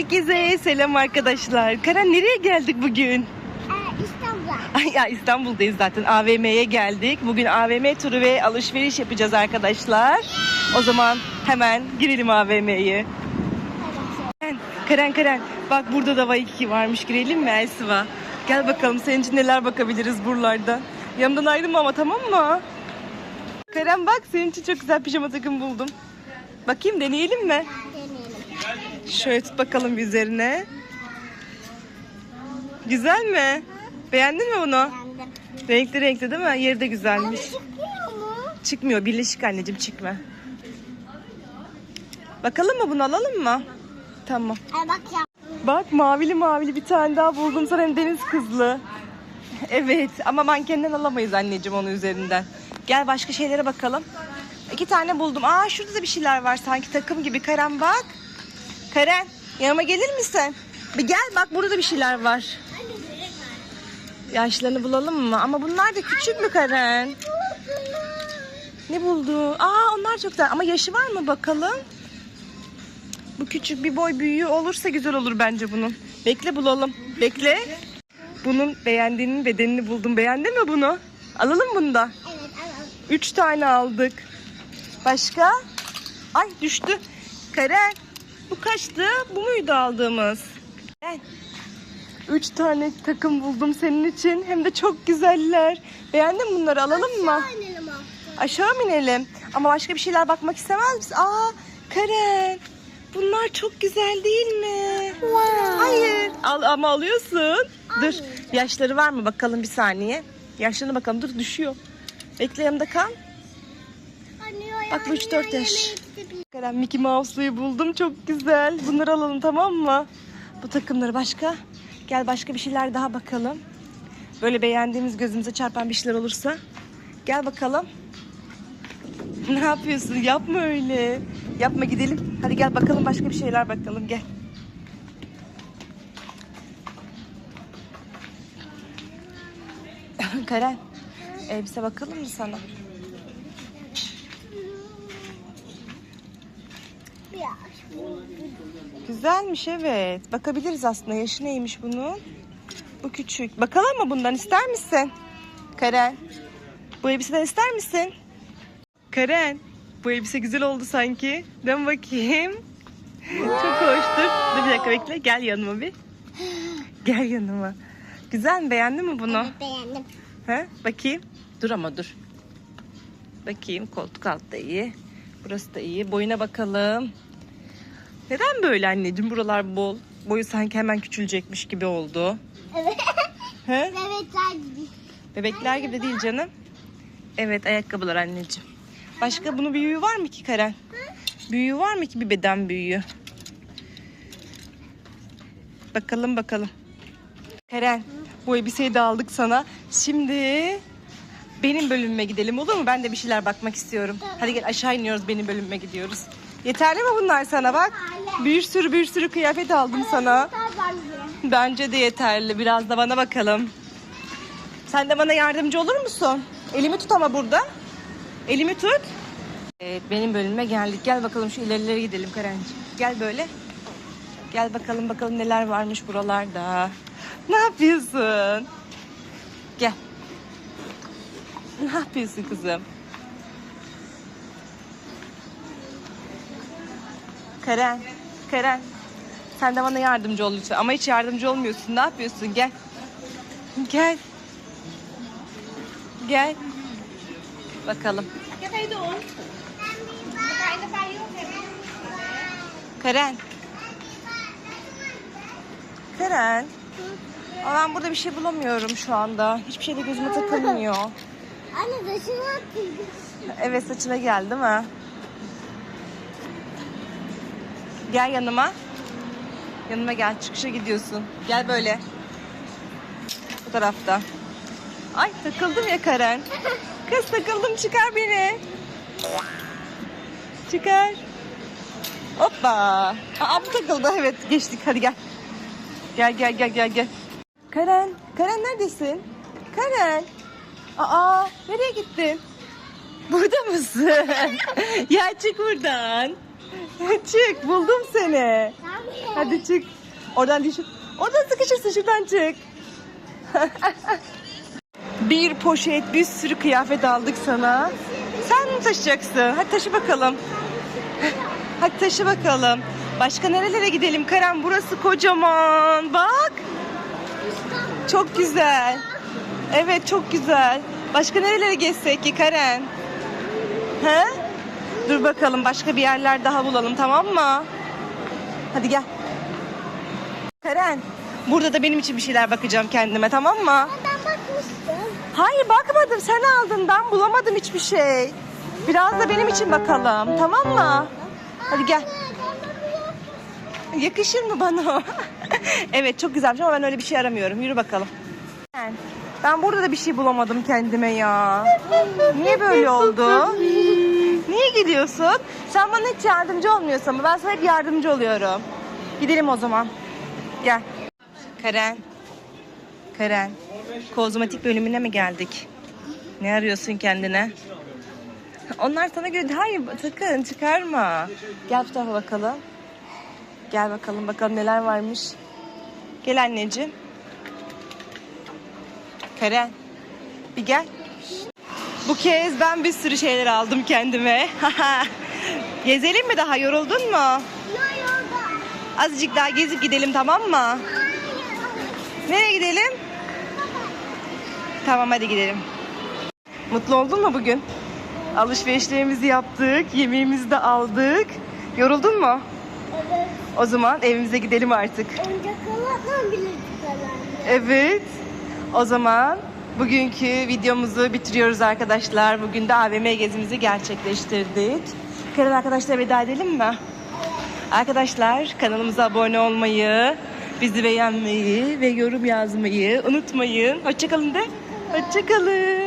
Herkese selam arkadaşlar. Karan nereye geldik bugün? Ee, İstanbul'a. Ya İstanbul'dayız zaten. AVM'ye geldik. Bugün AVM turu ve alışveriş yapacağız arkadaşlar. O zaman hemen girelim AVM'ye. Karen Karen bak burada da Waikiki varmış. Girelim mi Elsiva? Gel bakalım senin için neler bakabiliriz buralarda. Yanımdan ayrılma ama tamam mı? Karen bak senin için çok güzel pijama takım buldum. Bakayım deneyelim mi? Şöyle tut bakalım üzerine. Güzel mi? Beğendin mi bunu? Beğendim. Renkli renkli değil mi? Yeri de güzelmiş. Çıkmıyor mu? Çıkmıyor. Birleşik anneciğim çıkma. Bakalım mı bunu alalım mı? Tamam. Ay bak ya. Bak mavili mavili bir tane daha buldum sana hem deniz kızlı. Evet ama mankenden alamayız anneciğim onu üzerinden. Gel başka şeylere bakalım. İki tane buldum. Aa şurada da bir şeyler var sanki takım gibi. Karen bak. Karen yanıma gelir misin? Bir gel bak burada da bir şeyler var. Yaşlarını bulalım mı? Ama bunlar da küçük mü Karen? Ne buldu? Aa onlar çok güzel. Ama yaşı var mı bakalım? Bu küçük bir boy büyüğü olursa güzel olur bence bunun. Bekle bulalım. Bekle. Bunun beğendiğinin bedenini buldum. Beğendin mi bunu? Alalım bunu da. Evet alalım. Üç tane aldık. Başka? Ay düştü. Karen. Bu kaçtı? Bu muydu aldığımız? Karen. Üç tane takım buldum senin için. Hem de çok güzeller. Beğendin mi bunları? Alalım mı? Oynayalım artık. Aşağı mı inelim? Ama başka bir şeyler bakmak istemez misin? Aa Karen. Bunlar çok güzel değil mi? Hayır. Al, ama alıyorsun. Dur. Yaşları var mı bakalım bir saniye. Yaşlarına bakalım. Dur düşüyor. Bekle yanımda kal. Anne, Bak bu üç, dört yaş. Karen Mickey Mouse'luyu buldum. Çok güzel. Bunları alalım tamam mı? Bu takımları başka. Gel başka bir şeyler daha bakalım. Böyle beğendiğimiz gözümüze çarpan bir şeyler olursa. Gel bakalım. Ne yapıyorsun? Yapma öyle. Yapma gidelim. Hadi gel bakalım başka bir şeyler bakalım. Gel. Karen. Elbise bakalım mı sana? Bir yaş. Güzelmiş evet. Bakabiliriz aslında. Yaşı neymiş bunun? Bu küçük. Bakalım mı bundan ister misin? Karen. Bu elbiseden ister misin? Karen. Bu elbise güzel oldu sanki. Dön bakayım. Çok hoştur. Dur bir dakika bekle. Gel yanıma bir. Gel yanıma. Güzel mi? Beğendin mi bunu? Evet beğendim. He? Bakayım. Dur ama dur. Bakayım koltuk alt da iyi. Burası da iyi. Boyuna bakalım. Neden böyle anneciğim? Buralar bol. Boyu sanki hemen küçülecekmiş gibi oldu. Evet. He? Bebekler gibi. Bebekler gibi de değil canım. Evet ayakkabılar anneciğim. Başka bunun büyüğü var mı ki Karen? Büyüğü var mı ki bir beden büyüğü? Bakalım bakalım. Karen bu elbiseyi de aldık sana. Şimdi benim bölümüme gidelim olur mu? Ben de bir şeyler bakmak istiyorum. Hadi gel aşağı iniyoruz benim bölümüme gidiyoruz. Yeterli mi bunlar sana bak? Bir sürü bir sürü kıyafet aldım sana. Bence de yeterli. Biraz da bana bakalım. Sen de bana yardımcı olur musun? Elimi tut ama burada. Elimi tut. Evet benim bölümüme geldik. Gel bakalım şu ilerilere gidelim Karencim. Gel böyle. Gel bakalım bakalım neler varmış buralarda. Ne yapıyorsun? Gel. Ne yapıyorsun kızım? Karen, Karen. Sen de bana yardımcı ol lütfen. Ama hiç yardımcı olmuyorsun. Ne yapıyorsun? Gel. Gel. Gel. Bakalım. Karen. Karen. Aa, ben burada bir şey bulamıyorum şu anda. Hiçbir şey de gözüme takılmıyor. Anne attıydı. Evet saçına geldi mi? Gel yanıma. Yanıma gel. Çıkışa gidiyorsun. Gel böyle. Bu tarafta. Ay takıldım ya Karen. Kız takıldım çıkar beni. Çıkar. Hoppa. Aa bu takıldı evet geçtik hadi gel. Gel gel gel gel gel. Karen. Karen neredesin? Karen. Aa nereye gittin? Burada mısın? ya çık buradan. çık buldum seni. Hadi çık. Oradan düşün. Oradan sıkışırsın şuradan çık. bir poşet bir sürü kıyafet aldık sana. Sen mi taşıyacaksın? Hadi taşı bakalım. Hadi taşı bakalım. Başka nerelere gidelim Karen? Burası kocaman. Bak. Çok güzel. Evet çok güzel. Başka nerelere gezsek ki Karen? He? Dur bakalım başka bir yerler daha bulalım tamam mı? Hadi gel. Karen, burada da benim için bir şeyler bakacağım kendime tamam mı? Ben bakmıştım. Hayır bakmadım sen aldın ben bulamadım hiçbir şey. Biraz da benim için bakalım tamam mı? Hadi gel. Yakışır mı bana evet çok güzelmiş ama ben öyle bir şey aramıyorum. Yürü bakalım. Ben burada da bir şey bulamadım kendime ya. Niye böyle oldu? Niye gidiyorsun? Sen bana hiç yardımcı olmuyorsun ama ben sana hep yardımcı oluyorum. Gidelim o zaman. Gel. Karen. Karen. Kozmetik bölümüne mi geldik? Ne arıyorsun kendine? Onlar sana göre... Hayır sakın çıkarma. Gel bu tarafa bakalım. Gel bakalım bakalım neler varmış. Gel anneciğim. Karen. Bir gel. Bu kez ben bir sürü şeyler aldım kendime. Gezelim mi daha yoruldun mu? Yok yolda. Azıcık daha gezip gidelim tamam mı? Nereye gidelim? Tamam hadi gidelim. Mutlu oldun mu bugün? Alışverişlerimizi yaptık, yemeğimizi de aldık. Yoruldun mu? Evet. O zaman evimize gidelim artık. Oyuncaklarla bile çıkarlar. Evet. O zaman bugünkü videomuzu bitiriyoruz arkadaşlar. Bugün de AVM gezimizi gerçekleştirdik. Karen arkadaşlar veda edelim mi? Arkadaşlar kanalımıza abone olmayı, bizi beğenmeyi ve yorum yazmayı unutmayın. Hoşçakalın de. Hoşçakalın.